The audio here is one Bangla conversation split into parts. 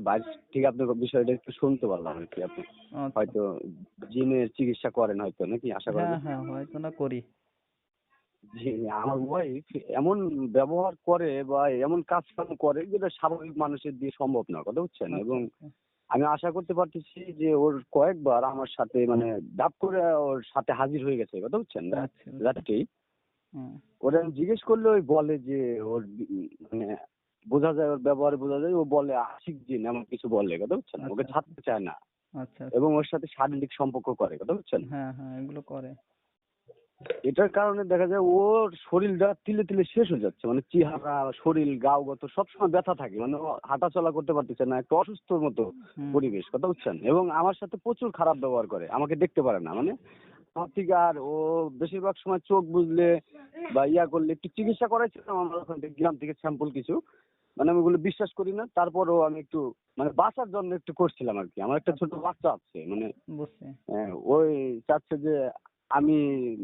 বাইরে থেকে আপনার বিষয়টা একটু শুনতে পারলাম আর কি আপনি। আচ্ছা। হয়তো জিনের চিকিৎসা করেন হয়তো নাকি আশা করি। হ্যাঁ হ্যাঁ হয়তো না করি। জি আমার ওয়াইফ এমন ব্যবহার করে বা এমন কাজ কাম করে যেটা স্বাভাবিক মানুষের দিয়ে সম্ভব না কথা বুঝছেন? আচ্ছা, এবং আচ্ছা। আমি আশা করতে পারতেছি যে ওর কয়েকবার আমার সাথে মানে ডাব করে ওর সাথে হাজির হয়ে গেছে কথা বুঝছেন। রাত্রেই ওরা জিজ্ঞেস করলে ওই বলে যে ওর মানে বোঝা যায় ওর ব্যবহারে বোঝা যায় ও বলে আশিক জিন এমন কিছু বলে কথা বুঝছেন? ওকে আচ্ছা। ছাড়তে চায় না। আচ্ছা এবং ওর সাথে শারীরিক সম্পর্ক করে কথা বুঝছেন? হ্যাঁ হ্যাঁ এগুলো করে। এটার কারণে দেখা যায় ওর শরীরটা তিলে তিলে শেষ হয়ে যাচ্ছে। মানে চেহারা শরীর গাও গত সবসময় ব্যথা থাকে। মানে হাঁটা চলা করতে পারতেছে না একটু অসুস্থর মতো পরিবেশ কথা বুঝছেন? এবং আমার সাথে প্রচুর খারাপ ব্যবহার করে আমাকে দেখতে পারে না। মানে আমার থেকে আর ও বেশিরভাগ সময় চোখ বুঝলে বা ইয়া করলে একটু চিকিৎসা করাইছিলাম আমার ওখান থেকে গ্রাম থেকে স্যাম্পল কিছু। মানে আমি ওগুলো বিশ্বাস করি না তারপরও আমি একটু মানে বাঁচার জন্য একটু করছিলাম আর কি। আমার একটা ছোট বাচ্চা আছে মানে হ্যাঁ, ওই চাচ্ছে যে আমি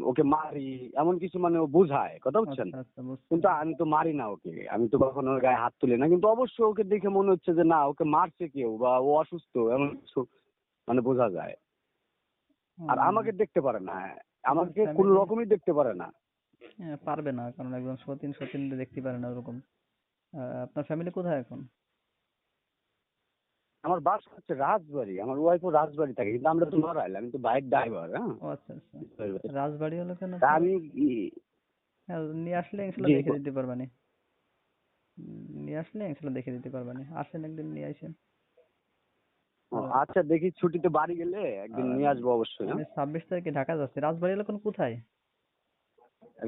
ওকে মারি এমন কিছু মানে ও বোঝায় কথা বুঝছেন? আচ্ছা আচ্ছা কিন্তু আমি তো মারি না ওকে আমি তো কখনো ওর গায়ে হাত তুলি না কিন্তু অবশ্যই ওকে দেখে মনে হচ্ছে যে না ওকে মারছে কেউ বা ও অসুস্থ এমন কিছু মানে বোঝা যায়। আর আমাকে দেখতে পারে না আমাকে family- কোনো রকমই দেখতে পারে না। হ্যাঁ, পারবে না কারণ একজন সতীন সতীন দেখতে পারে না ওরকম। আপনার ফ্যামিলি কোথায় এখন? আমার বাসা হচ্ছে রাজবাড়ি আমার ওয়াইফও রাজবাড়ি থাকে কিন্তু আমরা তো নড়াইল আমি তো বাইক ড্রাইভার হ্যাঁ? আচ্ছা আচ্ছা। রাজবাড়ি। হলো কেন? আমি হ্যাঁ, নিয়ে আসলে ইনশাল্লাহ দেখে দিতে পারবানি। নিয়ে আসলে ইনশাল্লাহ দেখে দিতে পারবানি। আসেন একদিন নিয়ে আসেন। আচ্ছা দেখি ছুটিতে বাড়ি গেলে একদিন নিয়ে আসব অবশ্যই হ্যাঁ? আমি ছাব্বিশ তারিখে ঢাকা যাচ্ছি। রাজবাড়ি হলো কোন কোথায়?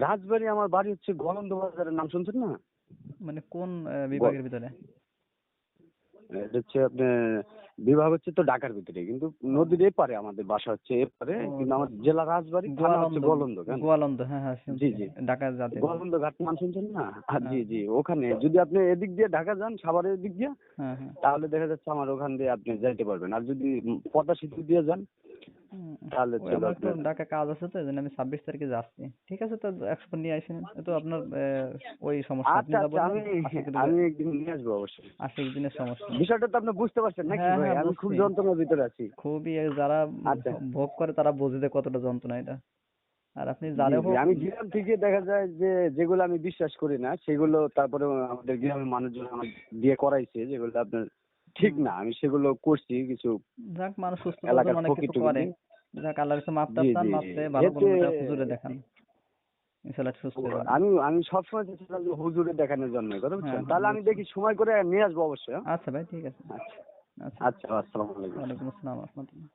রাজবাড়ি আমার বাড়ি হচ্ছে গলন্দ বাজারের নাম শুনছেন না? মানে কোন বিভাগের ভিতরে? এটা হচ্ছে আপনার বিভাগ হচ্ছে তো ঢাকার ভিতরে কিন্তু নদীর এপারে আমাদের বাসা হচ্ছে এপারে কিন্তু আমার জেলা রাজবাড়ি থানা হচ্ছে গলন্দ কেন? গোয়ালন্দ হ্যাঁ হ্যাঁ। জি, জি। ঢাকা যাতে গলন্দ ঘাট নাম শুনছেন না? জি হ্যাঁ। জি ওখানে। যদি আপনি এদিক দিয়ে ঢাকা যান সাভারের দিক দিয়ে হ্যাঁ হ্যাঁ। তাহলে দেখা যাচ্ছে আমার ওখান দিয়ে আপনি যাইতে পারবেন। আর যদি পদ্মা সেতু দিয়ে যান তাহলে আমার একটু আপনার ঢাকা কাজ আছে তো এই জন্য আমি ছাব্বিশ তারিখে যাচ্ছি। ঠিক আছে তো একশো নিয়ে আসেন তো আপনার ওই সমস্যা। আপনি আচ্ছা যা আচ্ছা আমি বললেন আমি একদিন নিয়ে আসব অবশ্যই। আশিক দিনের সমস্যা। বিষয়টা তো আপনি বুঝতে পারছেন নাকি হ্যাঁ, ভাই? হ্যাঁ, আমি খুব যন্ত্রণার ভিতরে আছি। খুবই যারা আচ্ছা। ভোগ করে তারা বোঝে যে কতটা যন্ত্রণা এটা। আর আপনি যারা আমি গ্রাম থেকে দেখা যায় যে যেগুলো আমি বিশ্বাস করি না সেগুলো তারপরে আমাদের গ্রামের মানুষজন আমার দিয়ে করাইছে যেগুলো আপনার ঠিক না আমি সেগুলো করছি কিছু যাক মানুষ সুস্থ এলাকার অনেক কিছু করে। যাক আল্লাহর কাছে মাপ চান জি, মাপ জি। চেয়ে ভালো কোনো হুজুরে দেখান। ইনশাল্লাহ সুস্থ হয়ে আমি আমি সবসময় চেষ্টা করি হুজুরে দেখানোর জন্য কথা বুঝছেন? হ্যাঁ, তাহলে আমি দেখি সময় করে নিয়ে আসব অবশ্যই হ্যাঁ? আচ্ছা ভাই ঠিক আছে। আচ্ছা। আচ্ছা। আচ্ছা আসসালামু আলাইকুম। ওয়ালাইকুম আসসালাম রহমতুল্লাহ।